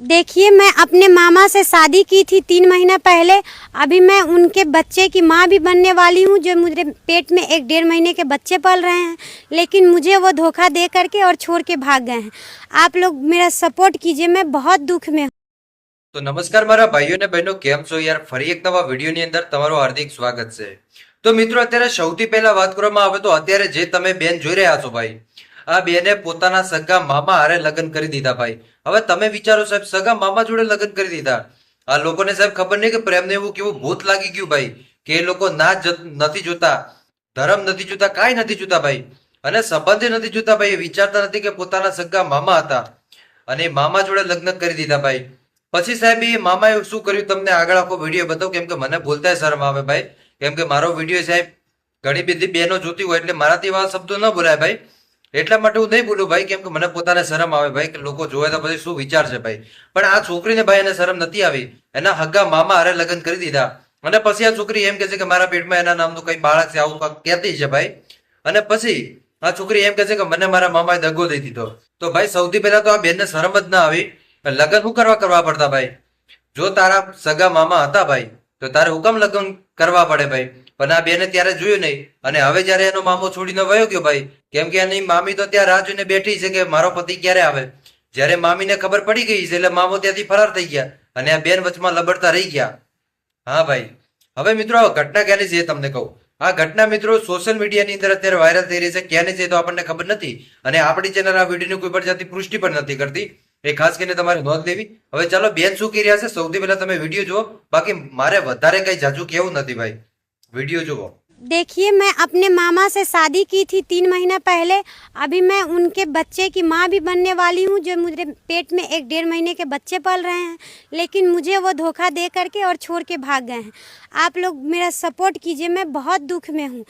देखिए मैं अपने मामा से शादी की थी तीन महीना पहले अभी मैं उनके बच्चे की माँ भी बनने वाली हूँ जो मुझे पेट में एक डेढ़ महीने के बच्चे पल रहे हैं लेकिन मुझे वो धोखा दे करके और छोड़ के भाग गए हैं आप लोग मेरा सपोर्ट कीजिए मैं बहुत दुख में हूँ તો નમસ્કાર મારા ભાઈઓ અને બહેનો કેમ છો યાર ફરી એક નવા વિડીયોની અંદર તમારું હાર્દિક સ્વાગત છે તો મિત્રો અત્યારે સૌથી પહેલા વાત કરવામાં આવે તો અત્યારે જે તમે બેન જોઈ રહ્યા છો ભાઈ આ બેને પોતાના સગા મામા હારે લગ્ન કરી દીધા ભાઈ. હવે તમે વિચારો સાહેબ, સગા મામા જોડે લગ્ન કરી દીધા. આ લોકોને સાહેબ ખબર નહીં કે પ્રેમને એવું કેવું ભૂત લાગી ગયું ભાઈ, કે એ લોકો ના નથી જોતા, ધર્મ નથી જોતા, કાંઈ નથી જોતા ભાઈ. અને સંબંધે નથી જોતા ભાઈ, એ વિચારતા નથી કે પોતાના સગા મામા હતા. અને મામા જોડે લગ્ન કરી દીધા ભાઈ. પછી સાહેબ એ મામાએ શું કર્યું? તમને આગળ આખો વીડિયો બતાવો, કેમ કે મને બોલતા શરમ આવે ભાઈ. કેમ કે મારો વીડિયો સાહેબ ઘણી બધી બહેનો જોતી હોય એટલે મારાથી એવા શબ્દો ન બોલાય ભાઈ. એટલા માટે હું નહીં બોલું ભાઈ, કેમ કે મને પોતાને શરમ આવે ભાઈ કે લોકો જોવે તો પછી શું વિચારશે ભાઈ. પણ આ છોકરીને ભાઈ એને શરમ નથી આવી. એના હગા મામા હારે લગ્ન કરી દીધા. અને પછી આ છોકરી એમ કે છે કે મારા પેટમાં એના નામનું કઈ બાળક છે, આવું કહેતી છે ભાઈ. અને પછી આ છોકરી એમ કે છે કે મને મારા મામાએ દગો દઈ દીધો. તો ભાઈ, સૌથી પહેલા તો આ બેનને શરમ જ ના આવી. લગ્ન શું કરવા કરવા પડતા ભાઈ? જો તારા સગા મામા હતા ભાઈ તો તારે હુકમ લગ્ન કરવા પડે ભાઈ. પણ આ બેને ત્યારે જોયું નહીં. અને હવે જ્યારે એનો મામો છોડીને વયો ગયો ભાઈ, કેમ કે એની મામી તો ત્યાં રાહ જોઈને બેઠી છે કે મારો પતિ ક્યારે આવે? જ્યારે મામીને ખબર પડી ગઈ છે એટલે મામો ત્યાંથી ફરાર થઈ ગયા અને આ બેન વચમાં લબડતા રહી ગયા. હા ભાઈ. હવે મિત્રો, આ ઘટના ક્યાંની છે તમને કહું. આ ઘટના મિત્રો સોશિયલ મીડિયાની અંદર અત્યારે વાયરલ થઈ રહી છે. ક્યાંની છે તો આપણને ખબર નથી. અને આપણી ચેનલ આ વિડીયોની કોઈ પણ જાતની પુષ્ટિ પણ નથી કરતી. એ ખાસ કરીને તમારે નોંધ લેવી હવે ચાલો બેન શું કરી રહ્યા છે સૌથી પહેલા તમે વિડીયો જુઓ બાકી મારે વધારે કઈ જાજુ કેવું નથી ભાઈ વિડીયો જુઓ देखिए मैं अपने मामा से शादी की थी तीन महीना पहले अभी मैं उनके बच्चे की माँ भी बनने वाली हूँ जो मुझे पेट में एक डेढ़ महीने के बच्चे पल रहे हैं लेकिन मुझे वो धोखा दे करके और छोड़ के भाग गए हैं आप लोग मेरा सपोर्ट कीजिए मैं बहुत दुख में हूँ